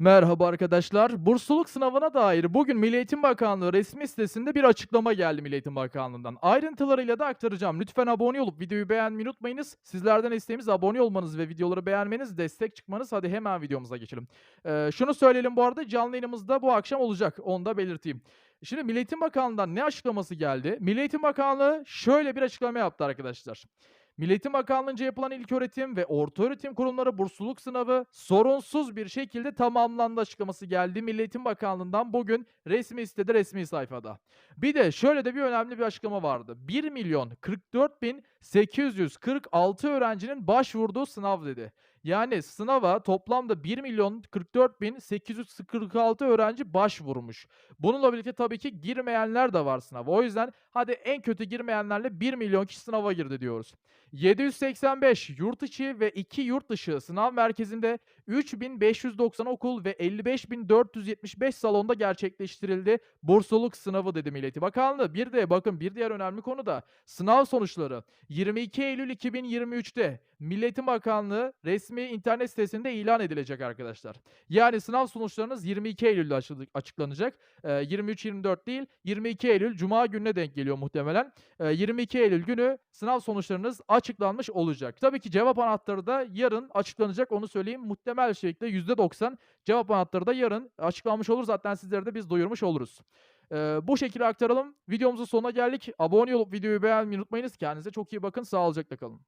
Merhaba arkadaşlar. Bursluluk sınavına dair bugün Milli Eğitim Bakanlığı resmi sitesinde bir açıklama geldi Milli Eğitim Bakanlığı'ndan. Ayrıntılarıyla da aktaracağım. Lütfen abone olup videoyu beğenmeyi unutmayınız. Sizlerden isteğimiz abone olmanız ve videoları beğenmeniz, destek çıkmanız. Hadi hemen videomuza geçelim. Ee, şunu söyleyelim bu arada canlı yayınımızda bu akşam olacak. Onu da belirteyim. Şimdi Milli Eğitim Bakanlığı'ndan ne açıklaması geldi? Milli Eğitim Bakanlığı şöyle bir açıklama yaptı arkadaşlar. Milli Eğitim Bakanlığı'nca yapılan ilköğretim ve ortaöğretim kurumları bursluluk sınavı sorunsuz bir şekilde tamamlandı açıklaması geldi. Milli Eğitim Bakanlığı'ndan bugün resmi sitede resmi sayfada. Bir de şöyle de bir önemli bir açıklama vardı. 1 milyon 44 bin 846 öğrencinin başvurduğu sınav dedi. Yani sınava toplamda 1 milyon 44 bin 846 öğrenci başvurmuş. Bununla birlikte tabii ki girmeyenler de var sınava. O yüzden hadi en kötü girmeyenlerle 1 milyon kişi sınava girdi diyoruz. 785 yurt içi ve 2 yurt dışı sınav merkezinde 3590 okul ve 55475 salonda gerçekleştirildi. Bursluluk sınavı dedi Milli Bakanlığı. Bir de bakın bir diğer önemli konu da sınav sonuçları 22 Eylül 2023'te Milli Eğitim Bakanlığı resmi internet sitesinde ilan edilecek arkadaşlar. Yani sınav sonuçlarınız 22 Eylül'de açı- açıklanacak. Ee, 23-24 değil 22 Eylül Cuma gününe denk geliyor muhtemelen. Ee, 22 Eylül günü sınav sonuçlarınız açıklanmış olacak. Tabii ki cevap anahtarı da yarın açıklanacak onu söyleyeyim. Muhtemel şekilde %90 cevap anahtarı da yarın açıklanmış olur. Zaten sizlere de biz duyurmuş oluruz. Ee, bu şekilde aktaralım. Videomuzun sonuna geldik. Abone olup videoyu beğenmeyi unutmayınız. Kendinize çok iyi bakın. Sağlıcakla kalın.